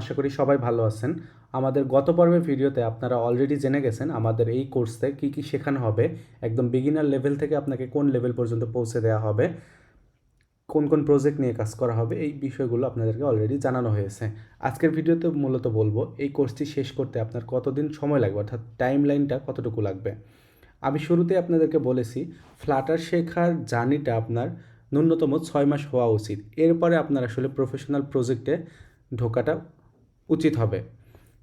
আশা করি সবাই ভালো আছেন। আমাদের গত পর্বের ভিডিওতে আপনারা অলরেডি জেনে গেছেন আমাদের এই কোর্সে কি কি শেখানো হবে, একদম বিগিনার লেভেল থেকে আপনাকে কোন লেভেল পর্যন্ত পৌঁছে দেওয়া হবে, কোন কোন প্রজেক্ট নিয়ে কাজ করা হবে, এই বিষয়গুলো আপনাদেরকে অলরেডি জানানো হয়েছে। আজকের ভিডিওতে মূলত বলব, এই কোর্সটি শেষ করতে আপনার কতদিন সময় লাগবে, অর্থাৎ টাইম লাইনটা কতটুকু লাগবে? আমি শুরুতেই আপনাদেরকে বলেছি ফ্লাটার শেখার জার্নিটা আপনার ন্যূনতম ছয় মাস হওয়া উচিত। এরপরে আপনার আসলে প্রফেশনাল প্রজেক্টে ঢোকাটা উচিত হবে।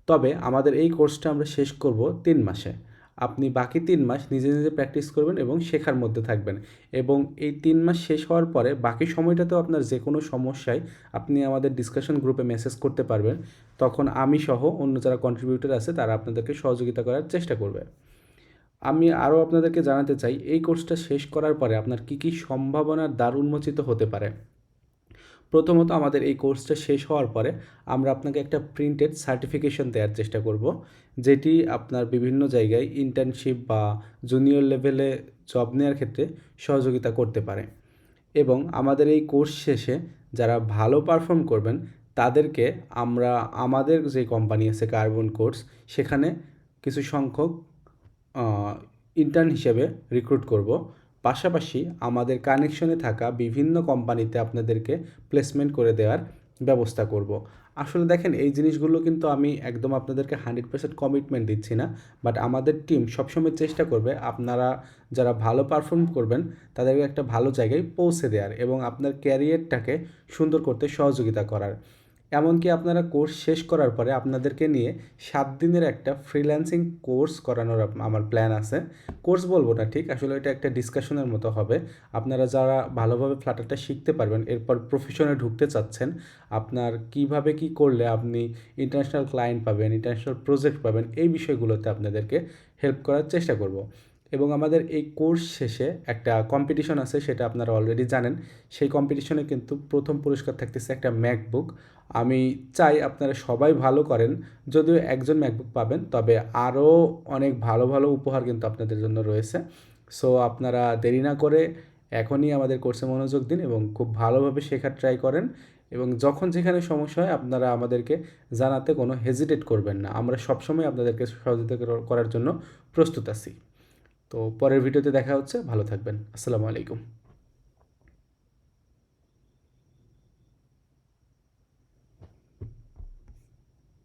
তবে আমাদের এই কোর্সটা আমরা শেষ করব তিন মাসে। আপনি বাকি তিন মাস নিজে নিজে প্র্যাকটিস করবেন এবং শেখার মধ্যে থাকবেন। এবং এই তিন মাস শেষ হওয়ার পরে বাকি সময়টাতেও আপনার যে কোনো সমস্যায় আপনি আমাদের ডিসকাশন গ্রুপে মেসেজ করতে পারবেন। তখন আমি সহ অন্য যারা কন্ট্রিবিউটর আছে তারা আপনাদেরকে সহযোগিতা করার চেষ্টা করবে। আমি আরও আপনাদেরকে জানাতে চাই, এই কোর্সটা শেষ করার পরে আপনার কী কী সম্ভাবনার দ্বার উন্মোচিত হতে পারে? প্রথমত আমাদের এই কোর্সটা শেষ হওয়ার পরে আমরা আপনাকে একটা প্রিন্টেড সার্টিফিকেশন দেওয়ার চেষ্টা করব, যেটি আপনার বিভিন্ন জায়গায় ইন্টার্নশিপ বা জুনিয়র লেভেলে জব নেওয়ার ক্ষেত্রে সহযোগিতা করতে পারে। এবং আমাদের এই কোর্স শেষে যারা ভালো পারফর্ম করবেন, তাদেরকে আমরা আমাদের যে কোম্পানি আছে কার্বন কোর্স সেখানে কিছু সংখ্যক ইন্টার্ন হিসেবে রিক্রুট করব। পাশাপাশি আমাদের কানেকশনে থাকা বিভিন্ন কোম্পানিতে আপনাদেরকে প্লেসমেন্ট করে দেওয়ার ব্যবস্থা করব। আসলে দেখেন, এই জিনিসগুলো কিন্তু আমি একদম আপনাদেরকে হান্ড্রেড পার্সেন্ট কমিটমেন্ট দিচ্ছি না বাট আমাদের টিম সবসময় চেষ্টা করবে আপনারা যারা ভালো পারফর্ম করবেন, তাদেরকে একটা ভালো জায়গায় পৌঁছে দেওয়ার এবং আপনার ক্যারিয়ারটাকে সুন্দর করতে সহযোগিতা করার। এমনকি আপনারা কোর্স শেষ করার পরে আপনাদেরকে নিয়ে সাত দিনের একটা ফ্রিল্যান্সিং কোর্স করানোর আমার প্ল্যান আছে। কোর্স বলব না, ঠিক? আসলে এটা একটা ডিসকাশনের মতো হবে। আপনারা যারা ভালোভাবে ফ্লাটারটা শিখতে পারবেন, এরপর প্রফেশনে ঢুকতে চাচ্ছেন, আপনার কীভাবে কি করলে আপনি ইন্টারন্যাশনাল ক্লায়েন্ট পাবেন ইন্টারন্যাশনাল প্রজেক্ট পাবেন, এই বিষয়গুলোতে আপনাদেরকে হেল্প করার চেষ্টা করব। এবং আমাদের এই কোর্স শেষে একটা কম্পিটিশন আছে, সেটা আপনারা অলরেডি জানেন। সেই কম্পিটিশনে কিন্তু প্রথম পুরস্কার থাকতেছে একটা ম্যাকবুক আমি চাই আপনারা সবাই ভালো করেন। যদিও একজন ম্যাকবুক পাবেন, তবে আরও অনেক ভালো ভালো উপহার কিন্তু আপনাদের জন্য রয়েছে। সো আপনারা দেরি না করে এখনই আমাদের কোর্সে মনোযোগ দিন এবং খুব ভালোভাবে শেখার ট্রাই করেন এবং যখন যেখানে সমস্যা হয়, আপনারা আমাদেরকে জানাতে কোনো হেজিটেট করবেন না। আমরা সবসময় আপনাদেরকে সহযোগিতা করার- জন্য প্রস্তুত আছি। তো পরের ভিডিওতে দেখা হচ্ছে ভালো থাকবেন। আসসালামু আলাইকুম।